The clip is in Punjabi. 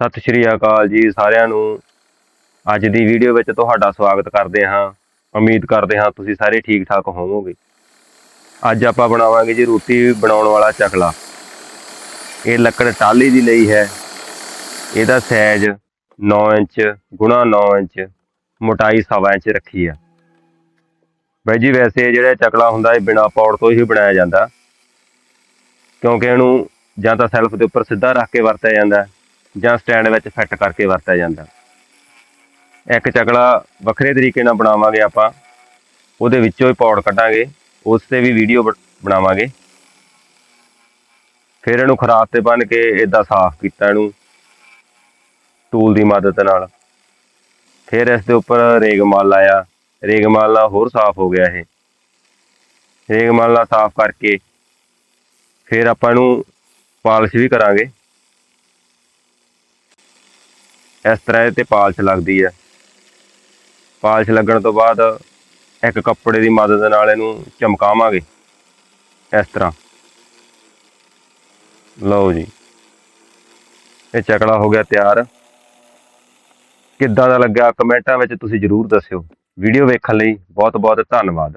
ਸਤਿ ਸ਼੍ਰੀ ਅਕਾਲ ਜੀ ਸਾਰਿਆਂ ਨੂੰ। ਅੱਜ ਦੀ ਵੀਡੀਓ ਵਿੱਚ ਤੁਹਾਡਾ ਸਵਾਗਤ ਕਰਦੇ ਹਾਂ। ਉਮੀਦ ਕਰਦੇ ਹਾਂ ਤੁਸੀਂ ਸਾਰੇ ਠੀਕ ਠਾਕ ਹੋਵੋਗੇ। ਅੱਜ ਆਪਾਂ ਬਣਾਵਾਂਗੇ ਜੀ ਰੋਟੀ ਬਣਾਉਣ ਵਾਲਾ ਚਕਲਾ ਇਹ ਲੱਕੜ ਟਾਲੀ ਦੀ ਲਈ ਹੈ। ਇਹਦਾ ਸਾਈਜ਼ 9 ਇੰਚ ਗੁਣਾ 9 ਇੰਚ ਮੋਟਾਈ ਸਵਾ ਇੰਚ ਰੱਖੀ ਹੈ ਬਾਈ ਜੀ ਵੈਸੇ ਜਿਹੜਾ ਚਕਲਾ ਹੁੰਦਾ ਇਹ ਬਿਨਾ ਪੌੜ ਤੋਂ ਹੀ ਬਣਾਇਆ ਜਾਂਦਾ। ਕਿਉਂਕਿ ਇਹਨੂੰ ਜਾਂ ਤਾਂ ਸੈਲਫ ਦੇ ਉੱਪਰ ਸਿੱਧਾ ਰੱਖ ਕੇ ਵਰਤਿਆ ਜਾਂਦਾ। ਹੈ, ਜਾਂ ਸਟੈਂਡ ਵਿੱਚ ਫਿੱਟ ਕਰਕੇ ਵਰਤਿਆ ਜਾਂਦਾ। ਇੱਕ ਚਕਲਾ ਵੱਖਰੇ ਤਰੀਕੇ ਨਾਲ ਬਣਾਵਾਂਗੇ ਆਪਾਂ। ਉਹਦੇ ਵਿੱਚੋਂ ਹੀ ਪੌੜ ਕੱਢਾਂਗੇ। ਉਸ ਤੇ ਵੀ ਵੀਡੀਓ ਬਣਾਵਾਂਗੇ। ਫਿਰ ਇਹਨੂੰ ਖਰਾਬ ਤੇ ਬੰਨ ਕੇ ਇਦਾਂ ਸਾਫ਼ ਕੀਤਾ ਇਹਨੂੰ। ਟੂਲ ਦੀ ਮਦਦ ਨਾਲ। ਫਿਰ ਇਸ ਦੇ ਉੱਪਰ ਰੇਗਮਾਲ ਲਾਇਆ ਰੇਗਮਾਲ ਨਾਲ ਹੋਰ ਸਾਫ਼ ਹੋ ਗਿਆ ਇਹ। ਰੇਗਮਾਲ ਨਾਲ ਸਾਫ਼ ਕਰਕੇ ਫਿਰ ਆਪਾਂ ਇਹਨੂੰ ਪਾਲਿਸ਼ ਵੀ ਕਰਾਂਗੇ। ਇਸ ਤਰ੍ਹਾਂ ਇਹ ਤੇ ਪਾਲਸ਼ ਲੱਗਦੀ ਹੈ ਪਾਲਸ਼ ਲੱਗਣ ਤੋਂ ਬਾਅਦ ਇੱਕ ਕੱਪੜੇ ਦੀ ਮਦਦ ਨਾਲ ਇਹਨੂੰ ਚਮਕਾਵਾਂਗੇ। ਇਸ ਤਰ੍ਹਾਂ। ਲਓ ਜੀ। ਇਹ ਚਕਲਾ ਹੋ ਗਿਆ ਤਿਆਰ। ਕਿੱਦਾਂ ਦਾ ਲੱਗਿਆ ਕਮੈਂਟਾਂ ਵਿੱਚ ਤੁਸੀਂ ਜਰੂਰ ਦੱਸਿਓ। ਵੀਡੀਓ ਵੇਖਣ ਲਈ ਬਹੁਤ ਬਹੁਤ ਧੰਨਵਾਦ।